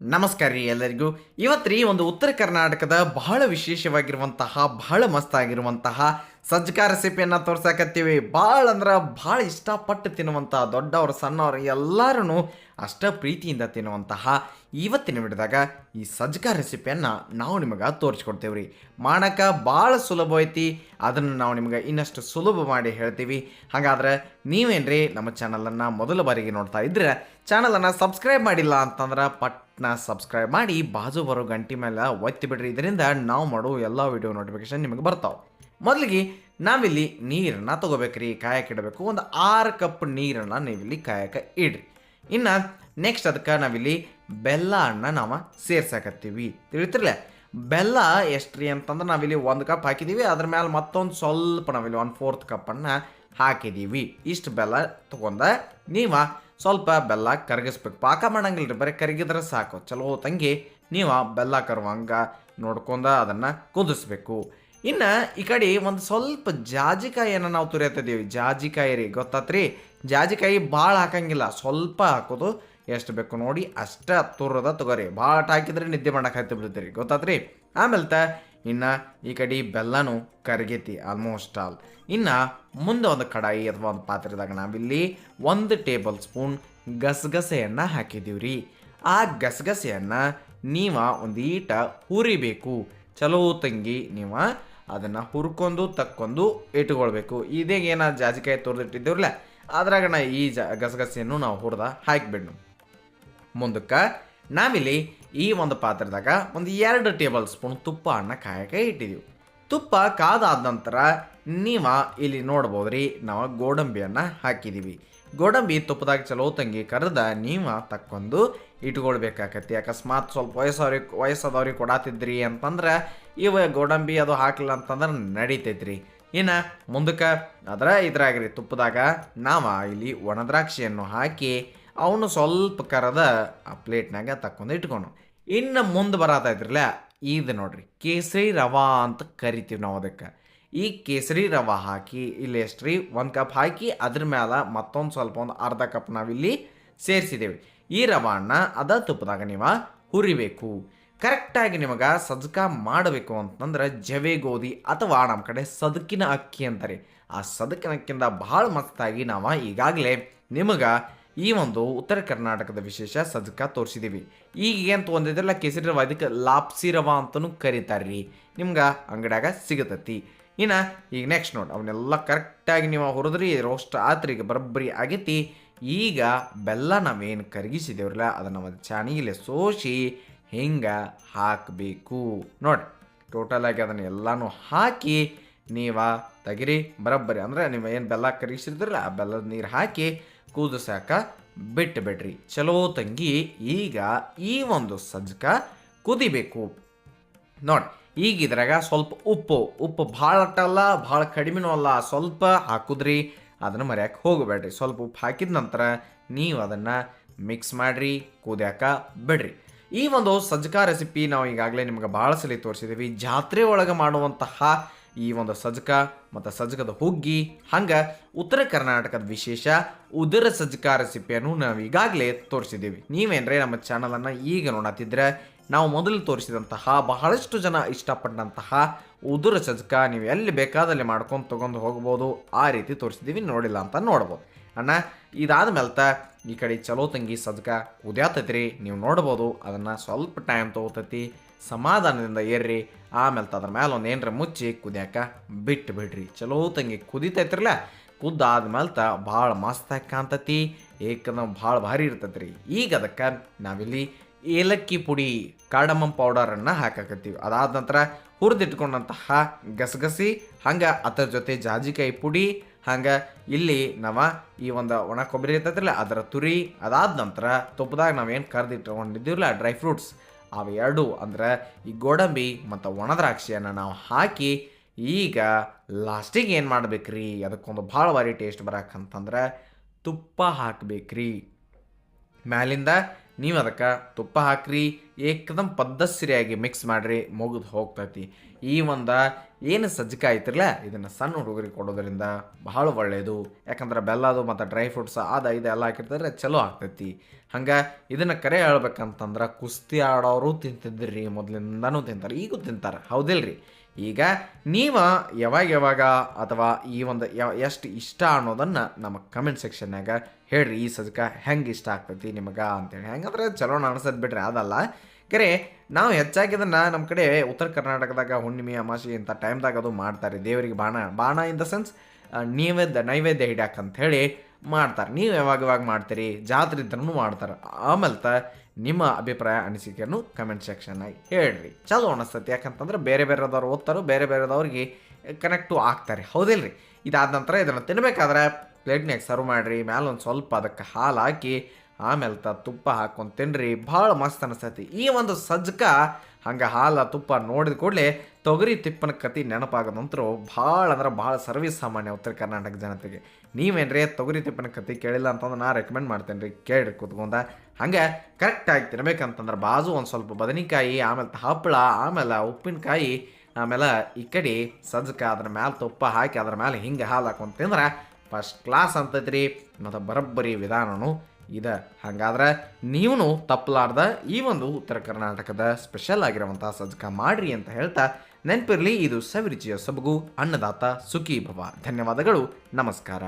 ನಮಸ್ಕಾರ ರೀ ಎಲ್ಲರಿಗೂ. ಇವತ್ತು ರೀ ಒಂದು ಉತ್ತರ ಕರ್ನಾಟಕದ ಬಹಳ ವಿಶೇಷವಾಗಿರುವಂತಹ, ಬಹಳ ಮಸ್ತ್ ಆಗಿರುವಂತಹ ಸಜ್ಜಕ ರೆಸಿಪಿಯನ್ನು ತೋರ್ಸಕತ್ತೀವಿ. ಭಾಳ ಅಂದ್ರೆ ಭಾಳ ಇಷ್ಟಪಟ್ಟು ತಿನ್ನುವಂತಹ ದೊಡ್ಡವರು, ಸಣ್ಣವರು ಎಲ್ಲರೂ ಅಷ್ಟ ಪ್ರೀತಿಯಿಂದ ತಿನ್ನುವಂತಹ ಇವತ್ತಿನ ವಿಡಿಯೋದಾಗ ಈ ಸಜ್ಜಕ ರೆಸಿಪಿಯನ್ನು ನಾವು ನಿಮಗೆ ತೋರಿಸ್ಕೊಡ್ತೇವೆ ರೀ ಮಾಡೋಕೆ ಭಾಳ ಸುಲಭ ಐತಿ. ಅದನ್ನು ನಾವು ನಿಮಗೆ ಇನ್ನಷ್ಟು ಸುಲಭ ಮಾಡಿ ಹೇಳ್ತೀವಿ. ಹಾಗಾದ್ರೆ ನೀವೇನ್ರಿ ನಮ್ಮ ಚಾನಲನ್ನು ಮೊದಲ ಬಾರಿಗೆ ನೋಡ್ತಾ ಇದ್ರೆ ಚಾನಲನ್ನು ಸಬ್ಸ್ಕ್ರೈಬ್ ಮಾಡಿಲ್ಲ ಅಂತಂದ್ರೆ ಪಟ್ನ ಸಬ್ಸ್ಕ್ರೈಬ್ ಮಾಡಿ ಬಾಜು ಬರೋ ಗಂಟೆ ಮೇಲೆ ಒತ್ತಿ ಬಿಡ್ರಿ. ಇದರಿಂದ ನಾವು ಮಾಡೋ ಎಲ್ಲ ವಿಡಿಯೋ ನೋಟಿಫಿಕೇಶನ್ ನಿಮಗೆ ಬರ್ತಾವೆ. ಮೊದಲಿಗೆ ನಾವಿಲ್ಲಿ ನೀರನ್ನ ತಗೋಬೇಕ್ರಿ, ಕಾಯಕ್ಕೆ ಇಡಬೇಕು. ಒಂದು ಆರು ಕಪ್ ನೀರನ್ನು ನೀವಿಲ್ಲಿ ಕಾಯಕ್ಕೆ ಇಡ್ರಿ. ಇನ್ನು ನೆಕ್ಸ್ಟ್ ಅದಕ್ಕೆ ನಾವಿಲ್ಲಿ ಬೆಲ್ಲ ಅನ್ನ ನಾವು ಸೇರ್ಸಾಕತ್ತೀವಿ. ತಿಳಿತಿರ್ಲೆ? ಬೆಲ್ಲ ಎಷ್ಟ್ರಿ ಅಂತಂದ್ರೆ ನಾವಿಲ್ಲಿ ಒಂದು ಕಪ್ ಹಾಕಿದ್ದೀವಿ ಅದ್ರ ಮೇಲೆ ಮತ್ತೊಂದು ಸ್ವಲ್ಪ ನಾವಿಲ್ಲಿ ಒನ್ ಫೋರ್ತ್ ಕಪ್ಪನ್ನು ಹಾಕಿದ್ದೀವಿ ಇಷ್ಟು ಬೆಲ್ಲ ತೊಗೊಂಡ ನೀವು ಸ್ವಲ್ಪ ಬೆಲ್ಲ ಕರಗಿಸ್ಬೇಕು. ಪಾಕ ಮಾಡಂಗಿಲ್ಲ ರೀ ಬರೀ ಕರಗಿದ್ರೆ ಸಾಕು. ಚಲೋ ತಂಗಿ, ನೀವು ಬೆಲ್ಲ ಕರುವಂಗ ನೋಡ್ಕೊಂಡ ಅದನ್ನು ಕುದಿಸ್ಬೇಕು. ಇನ್ನು ಈ ಕಡೆ ಒಂದು ಸ್ವಲ್ಪ ಜಾಜಿಕಾಯಿಯನ್ನು ನಾವು ತುರಿಯತ್ತಿದ್ದೀವಿ. ಜಾಜಿಕಾಯಿ ರೀ, ಗೊತ್ತಾತ್ರಿ? ಜಾಜಿಕಾಯಿ ಭಾಳ ಹಾಕಂಗಿಲ್ಲ, ಸ್ವಲ್ಪ ಹಾಕೋದು ಎಷ್ಟು ಬೇಕು ನೋಡಿ ಅಷ್ಟ ತುರದ ತಗೋರಿ. ಭಾಳ ಹಾಕಿದ್ರೆ ನಿದ್ದೆ ಮಾಡಕ್ಕೆ ಹತ್ತಿ ಬಿಡ್ತೀರಿ, ಗೊತ್ತಾತ್ರಿ? ಆಮೇಲೆ ತ ಇನ್ನು ಈ ಕಡೆ ಬೆಲ್ಲನೂ ಕರಗೈತಿ ಆಲ್ಮೋಸ್ಟ್ ಆಲ್ ಇನ್ನು ಮುಂದೆ ಒಂದು ಕಡಾಯಿ ಅಥವಾ ಒಂದು ಪಾತ್ರೆದಾಗ ನಾವಿಲ್ಲಿ ಒಂದು ಟೇಬಲ್ ಸ್ಪೂನ್ ಗಸಗಸೆಯನ್ನು ಹಾಕಿದ್ದೀವಿ ರೀ ಆ ಗಸಗಸೆಯನ್ನು ನೀವು ಒಂದು ಈಟ ಹುರಿಬೇಕು. ಚಲೋ ತಂಗಿ ನೀವು ಅದನ್ನು ಹುರ್ಕೊಂಡು ತಕ್ಕೊಂಡು ಇಟ್ಕೊಳ್ಬೇಕು. ಇದೇಗ ಏನೋ ಜಾಜಿಕಾಯಿ ತುರಿದಿಟ್ಟಿದ್ದೀವ್ರಲ್ಲ, ಅದ್ರಾಗ ನಾ ಈ ಜ ಗಸಗಸೆಯನ್ನು ನಾವು ಹುರಿದ ಹಾಕಿಬಿಡ್ನು. ಮುಂದಕ್ಕೆ ನಾವಿಲ್ಲಿ ಈ ಒಂದು ಪಾತ್ರದಾಗ ಒಂದು ಎರಡು ಟೇಬಲ್ ಸ್ಪೂನ್ ತುಪ್ಪ ಅನ್ನ ಕಾಯಕ್ಕೆ ಇಟ್ಟಿದ್ದೀವಿ ತುಪ್ಪ ಕಾದಾದ ನಂತರ ನೀವು ಇಲ್ಲಿ ನೋಡ್ಬೋದ್ರಿ, ನಾವು ಗೋಡಂಬಿಯನ್ನು ಹಾಕಿದ್ದೀವಿ ಗೋಡಂಬಿ ತುಪ್ಪದಾಗ ಚಲೋ ತಂಗಿ ಕರೆದ ನೀವು ತಕ್ಕೊಂಡು ಇಟ್ಕೊಳ್ಬೇಕಾಕತಿ ಅಕಸ್ಮಾತ್ ಸ್ವಲ್ಪ ವಯಸ್ಸವ್ರಿಗೆ ವಯಸ್ಸಾದವ್ರಿಗೆ ಕೊಡಾತಿದ್ರಿ ಅಂತಂದ್ರೆ ಇವ ಗೋಡಂಬಿ ಅದು ಹಾಕಲಿಲ್ಲ ಅಂತಂದ್ರೆ ನಡೀತೈತ್ರಿ. ಇನ್ನು ಮುಂದಕ್ಕೆ ಅದರ ಇದ್ರಾಗ್ರಿ ತುಪ್ಪದಾಗ ನಾವು ಇಲ್ಲಿ ಒಣದ್ರಾಕ್ಷಿಯನ್ನು ಹಾಕಿ ಅವನು ಸ್ವಲ್ಪ ಕರದ ಆ ಪ್ಲೇಟ್ನಾಗ ತಕ್ಕೊಂಡು ಇಟ್ಕೊಂಡು ಇನ್ನು ಮುಂದೆ ಬರತೈತ್ರಲ್ಲ ಇದು ನೋಡ್ರಿ, ಕೇಸರಿ ರವಾ ಅಂತ ಕರಿತೀವಿ ನಾವು ಅದಕ್ಕೆ. ಈ ಕೇಸರಿ ರವಾ ಹಾಕಿ, ಇಲ್ಲಿ ಎಷ್ಟು ರೀ, ಒಂದು ಕಪ್ ಹಾಕಿ, ಅದ್ರ ಮೇಲೆ ಮತ್ತೊಂದು ಸ್ವಲ್ಪ ಒಂದು ಅರ್ಧ ಕಪ್ ನಾವಿಲ್ಲಿ ಸೇರಿಸಿದ್ದೇವೆ ಈ ರವಾನ ಅದ ತುಪ್ಪದಾಗ ನೀವು ಹುರಿಬೇಕು. ಕರೆಕ್ಟಾಗಿ ನಿಮಗೆ ಸಜ್ಕ ಮಾಡಬೇಕು ಅಂತಂದ್ರೆ ಜವೆ, ಗೋಧಿ ಅಥವಾ ನಮ್ಮ ಕಡೆ ಸದಕಿನ ಅಕ್ಕಿ ಅಂತಾರೆ. ಆ ಸದಕಿನ ಅಕ್ಕಿಯಿಂದ ಭಾಳ ಮಸ್ತಾಗಿ ನಾವು ಈಗಾಗಲೇ ನಿಮಗೆ ಈ ಒಂದು ಉತ್ತರ ಕರ್ನಾಟಕದ ವಿಶೇಷ ಸಜ್ಕ ತೋರಿಸಿದ್ದೀವಿ ಈಗ ಏನು ತೊಗೊಂಡಿದ್ರಲ್ಲ ಕೇಸರಿ ರವ ಇದಕ್ಕೆ ಲಾಪ್ಸಿ ರವ ಅಂತಲೂ ಕರೀತಾರೆ ರೀ ನಿಮ್ಗೆ ಅಂಗಡ್ಯಾಗ ಸಿಗತೈತಿ. ಇನ್ನು ಈಗ ನೆಕ್ಸ್ಟ್ ನೋಡಿ, ಅವನ್ನೆಲ್ಲ ಕರೆಕ್ಟಾಗಿ ನೀವು ಹುರಿದ್ರಿ ರೋಸ್ಟ್ ಆತ್ರಿ ಈಗ ಬರೋಬ್ಬರಿ ಆಗೈತಿ. ಈಗ ಬೆಲ್ಲ ನಾವೇನು ಕರಗಿಸಿದೇವ್ರಲ್ಲ, ಅದನ್ನು ಒಂದು ಚಾಣಿಗೆಲೆ ಸೋಸಿ ಹಿಂಗೆ ಹಾಕಬೇಕು. ನೋಡಿ ಟೋಟಲಾಗಿ ಅದನ್ನು ಎಲ್ಲನೂ ಹಾಕಿ ನೀವು ತೆಗಿರಿ, ಬರೋಬ್ಬರಿ. ಅಂದರೆ ನೀವು ಏನು ಬೆಲ್ಲ ಕರಗಿಸಿದ್ರಲ್ಲ, ಆ ಬೆಲ್ಲದ ನೀರು ಹಾಕಿ ಕುದಿಸಾಕ ಬಿಟ್ಟು ಬಿಡ್ರಿ ಚಲೋ ತಂಗಿ, ಈಗ ಈ ಒಂದು ಸಜ್ಜಕ ಕುದಿಬೇಕು. ನೋಡಿ, ಈಗ ಇದ್ರಾಗ ಸ್ವಲ್ಪ ಉಪ್ಪು ಉಪ್ಪು ಭಾಳ ಅಟ್ಟಲ್ಲ, ಭಾಳ ಕಡಿಮೆನೂ ಅಲ್ಲ, ಸ್ವಲ್ಪ ಹಾಕುದ್ರಿ, ಅದನ್ನು ಮರ್ಯಾಕೆ ಹೋಗಬೇಡ್ರಿ. ಸ್ವಲ್ಪ ಉಪ್ಪು ಹಾಕಿದ ನಂತರ ನೀವು ಅದನ್ನು ಮಿಕ್ಸ್ ಮಾಡಿರಿ, ಕುದ್ಯಾಕ ಬಿಡ್ರಿ. ಈ ಒಂದು ಸಜ್ಜಕ ರೆಸಿಪಿ ನಾವು ಈಗಾಗಲೇ ನಿಮ್ಗೆ ಭಾಳ ಸಲ ತೋರಿಸಿದ್ದೀವಿ ಜಾತ್ರೆ ಒಳಗೆ ಮಾಡುವಂತಹ ಈ ಒಂದು ಸಜ್ಜಕ ಮತ್ತು ಸಜ್ಜಕದ ಹುಗ್ಗಿ, ಹಂಗೆ ಉತ್ತರ ಕರ್ನಾಟಕದ ವಿಶೇಷ ಉದರ ಸಜ್ಜಕ ರೆಸಿಪಿಯನ್ನು ನಾವು ಈಗಾಗಲೇ ತೋರಿಸಿದ್ದೀವಿ. ನೀವೇನ್ರೆ ನಮ್ಮ ಚಾನಲನ್ನು ಈಗ ನೋಡತ್ತಿದ್ರೆ ನಾವು ಮೊದಲು ತೋರಿಸಿದಂತಹ ಬಹಳಷ್ಟು ಜನ ಇಷ್ಟಪಟ್ಟಂತಹ ಉದುರ ಸಜ್ಜಕ ನೀವು ಎಲ್ಲಿ ಬೇಕಾದಲ್ಲಿ ಮಾಡ್ಕೊಂಡು ತೊಗೊಂಡು ಹೋಗ್ಬೋದು, ಆ ರೀತಿ ತೋರಿಸಿದ್ದೀವಿ, ನೋಡಿಲ್ಲ ಅಂತ ನೋಡ್ಬೋದು. ಅಣ್ಣ, ಇದಾದ ಮೇಲ್ತ ಈ ಕಡೆ ಚಲೋ ತಂಗಿ ಸದ್ಕ ಉದ್ಯಾತೈತ್ರಿ. ನೀವು ನೋಡ್ಬೋದು, ಅದನ್ನು ಸ್ವಲ್ಪ ಟೈಮ್ ತೊಗೋತೈತಿ. ಸಮಾಧಾನದಿಂದ ಏರ್ರಿ. ಆಮೇಲೆ ಅದ್ರ ಮೇಲೆ ಒಂದು ಏನರ ಮುಚ್ಚಿ ಕುದಿಯಾಕ ಬಿಟ್ಟು ಬಿಡ್ರಿ. ಚಲೋ ತಂಗಿ ಕುದಿತೈತ್ರಲ್ಲ? ಕುದ್ದಾದ್ಮೇಲೆ ತ ಭಾಳ ಮಸ್ತಾಗಿ ಕಾಣ್ತತಿ. ಏಕದಮ್ ಭಾಳ ಭಾರಿ ಇರ್ತೈತ್ರಿ. ಈಗ ಅದಕ್ಕೆ ನಾವಿಲ್ಲಿ ಏಲಕ್ಕಿ ಪುಡಿ, ಕಾಡಮಂ ಪೌಡರನ್ನು ಹಾಕಾಕತ್ತೀವಿ. ಅದಾದ ನಂತರ ಹುರಿದಿಟ್ಕೊಂಡಂತಹ ಗಸಗಸಿ, ಹಂಗೆ ಅದರ ಜೊತೆ ಜಾಜಿಕಾಯಿ ಪುಡಿ ಹಂಗೆ ಇಲ್ಲಿ ನಾವು ಈ ಒಂದು ಒಣ ಕೊಬ್ಬರಿ ಇರ್ತೈತಿಲ್ಲ ಅದರ ತುರಿ ಅದಾದ ನಂತರ ತುಪ್ಪದಾಗ ನಾವೇನು ಕರೆದಿಟ್ಕೊಂಡಿದ್ದೀವಲ್ಲ ಡ್ರೈ ಫ್ರೂಟ್ಸ್ ಅವು ಎರಡು ಅಂದ್ರೆ ಈ ಗೋಡಂಬಿ ಮತ್ತು ಒಣ ದ್ರಾಕ್ಷಿಯನ್ನು ನಾವು ಹಾಕಿ ಈಗ ಲಾಸ್ಟಿಗೆ ಏನು ಮಾಡ್ಬೇಕ್ರಿ? ಅದಕ್ಕೊಂದು ಭಾಳ ಬಾರಿ ಟೇಸ್ಟ್ ಬರಕ್ಕಂತಂದ್ರೆ ತುಪ್ಪ ಹಾಕಬೇಕ್ರಿ. ಮ್ಯಾಲಿಂದ ನೀವು ಅದಕ್ಕೆ ತುಪ್ಪ ಹಾಕ್ರಿ, ಏಕದಮ್ ಪದ್ಧಸಿರಿಯಾಗಿ ಮಿಕ್ಸ್ ಮಾಡಿರಿ, ಮುಗಿದು ಹೋಗ್ತೈತಿ. ಈ ಒಂದು ಏನು ಸಜ್ಜಕ ಐತಿರಲ್ಲ ಇದನ್ನು ಸಣ್ಣ ಹುಡುಗರಿಗೆ ಕೊಡೋದ್ರಿಂದ ಬಹಳ ಒಳ್ಳೆಯದು ಯಾಕಂದ್ರೆ ಬೆಲ್ಲದು ಮತ್ತು ಡ್ರೈ ಫ್ರೂಟ್ಸ್ ಅದು ಇದು ಎಲ್ಲ ಹಾಕಿರ್ತಾರೆ, ಚಲೋ ಆಗ್ತೈತಿ. ಹಂಗೆ ಇದನ್ನು ಕರೆ ಹೇಳ್ಬೇಕಂತಂದ್ರೆ ಕುಸ್ತಿ ಆಡೋರು ತಿಂತಿದ್ರಿ, ಮೊದಲಿಂದನೂ ತಿಂತಾರೆ, ಈಗೂ ತಿಂತಾರೆ, ಹೌದಿಲ್ರಿ? ಈಗ ನೀವು ಯಾವಾಗ ಯಾವಾಗ ಅಥವಾ ಈ ಒಂದು ಯಾವ ಎಷ್ಟು ಇಷ್ಟ ಅನ್ನೋದನ್ನು ನಮ್ಮ ಕಮೆಂಟ್ ಸೆಕ್ಷನ್ನಾಗ ಹೇಳ್ರಿ. ಈ ಸಜ್ಕ ಹೆಂಗೆ ಇಷ್ಟ ಆಗ್ತೈತಿ ನಿಮಗೆ ಅಂತೇಳಿ. ಹೆಂಗಂದ್ರೆ ಚಲೋ ಅನ್ಸೋದು ಬಿಡ್ರಿ, ಅದಲ್ಲ. ಕರೆ, ನಾವು ಹೆಚ್ಚಾಗಿ ಇದನ್ನು ನಮ್ಮ ಕಡೆ ಉತ್ತರ ಕರ್ನಾಟಕದಾಗ ಹುಣ್ಣಿಮೆ, ಅಮಾಸೆ ಇಂಥ ಟೈಮ್ದಾಗ ಅದು ಮಾಡ್ತಾರೆ. ದೇವರಿಗೆ ಬಾಣ ಬಾಣ ಇನ್ ದ ಸೆನ್ಸ್ ನೈವೇದ್ಯ ನೈವೇದ್ಯ ಹಿಡ್ಯಾಕ ಅಂತ ಹೇಳಿ ಮಾಡ್ತಾರೆ. ನೀವು ಯಾವಾಗ ಯಾವಾಗ ಮಾಡ್ತೀರಿ? ಜಾತ್ರೆ ಇದ್ರೂ ಮಾಡ್ತಾರೆ. ಆಮೇಲೆ ನಿಮ್ಮ ಅಭಿಪ್ರಾಯ, ಅನಿಸಿಕೆಯನ್ನು ಕಮೆಂಟ್ ಸೆಕ್ಷನ್ನಾಗಿ ಹೇಳ್ರಿ. ಚಲೋ ಅನಿಸ್ತೈತಿ. ಯಾಕಂತಂದ್ರೆ ಬೇರೆ ಬೇರೆದವ್ರು ಓದ್ತಾರೋ, ಬೇರೆ ಬೇರೆದವ್ರಿಗೆ ಕನೆಕ್ಟು ಆಗ್ತಾರೆ. ಹೌದಿಲ್ರಿ? ಇದಾದ ನಂತರ ಇದನ್ನು ತಿನ್ಬೇಕಾದ್ರೆ ಪ್ಲೇಟ್ನಾಗ ಸರ್ವ್ ಮಾಡಿರಿ. ಮ್ಯಾಲೆ ಒಂದು ಸ್ವಲ್ಪ ಅದಕ್ಕೆ ಹಾಲು ಹಾಕಿ, ಆಮೇಲೆ ತ ತುಪ್ಪ ಹಾಕೊಂಡು ತಿನ್ರಿ. ಭಾಳ ಮಸ್ತ್ ಅನಿಸ್ತೈತಿ. ಈ ಒಂದು ಸಜ್ಜಕ ಹಂಗೆ ಹಾಲು ತುಪ್ಪ ನೋಡಿದ ಕೂಡಲೇ ತೊಗರಿ ತಿಪ್ಪನ ಕತಿ ನೆನಪಾಗೋದಂತರೂ ಭಾಳ ಅಂದ್ರೆ ಭಾಳ ಸರ್ವಿಸ್ ಸಾಮಾನ್ಯ ಉತ್ತರ ಕರ್ನಾಟಕ ಜನತೆಗೆ. ನೀವೇನ್ರಿ ತೊಗರಿ ತಿಪ್ಪನ ಕತಿ ಕೇಳಿಲ್ಲ ಅಂತಂದ್ರೆ ನಾ ರೆಕಮೆಂಡ್ ಮಾಡ್ತೇನೆ ರೀ ಕೇಳಿರಿ ಕೂತ್ಕೊಂಡ. ಹಂಗೆ ಕರೆಕ್ಟಾಗಿ ತಿನ್ಬೇಕಂತಂದ್ರೆ ಬಾಜು ಒಂದು ಸ್ವಲ್ಪ ಬದನೆಕಾಯಿ, ಆಮೇಲೆ ಹಪ್ಪಳ, ಆಮೇಲೆ ಉಪ್ಪಿನಕಾಯಿ, ಆಮೇಲೆ ಈ ಕಡೆ ಸಜ್ಜಕ ಅದ್ರ ಮ್ಯಾಲೆ ತುಪ್ಪ ಹಾಕಿ ಅದ್ರ ಮೇಲೆ ಹಿಂಗೆ ಹಾಲು ಹಾಕೊಂಡು ತಿಂದ್ರೆ ಫಸ್ಟ್ ಕ್ಲಾಸ್ ಅಂತೈತ್ರಿ, ಮತ್ತು ಬರೋಬ್ಬರಿ ವಿಧಾನನು. ಇದೆ. ಹಾಗಾದ್ರೆ ನೀವು ತಪ್ಪಲಾರ್ದ ಈ ಒಂದು ಉತ್ತರ ಕರ್ನಾಟಕದ ಸ್ಪೆಷಲ್ ಆಗಿರುವಂತಹ ಸಜ್ಜಕ ಮಾಡ್ರಿ ಅಂತ ಹೇಳ್ತಾ ನೆನಪಿರಲಿ, ಇದು ಸವಿರುಚಿಯ ಸೊಬಗು, ಅನ್ನದಾತ ಸುಖಿ ಭವ ಧನ್ಯವಾದಗಳು, ನಮಸ್ಕಾರ.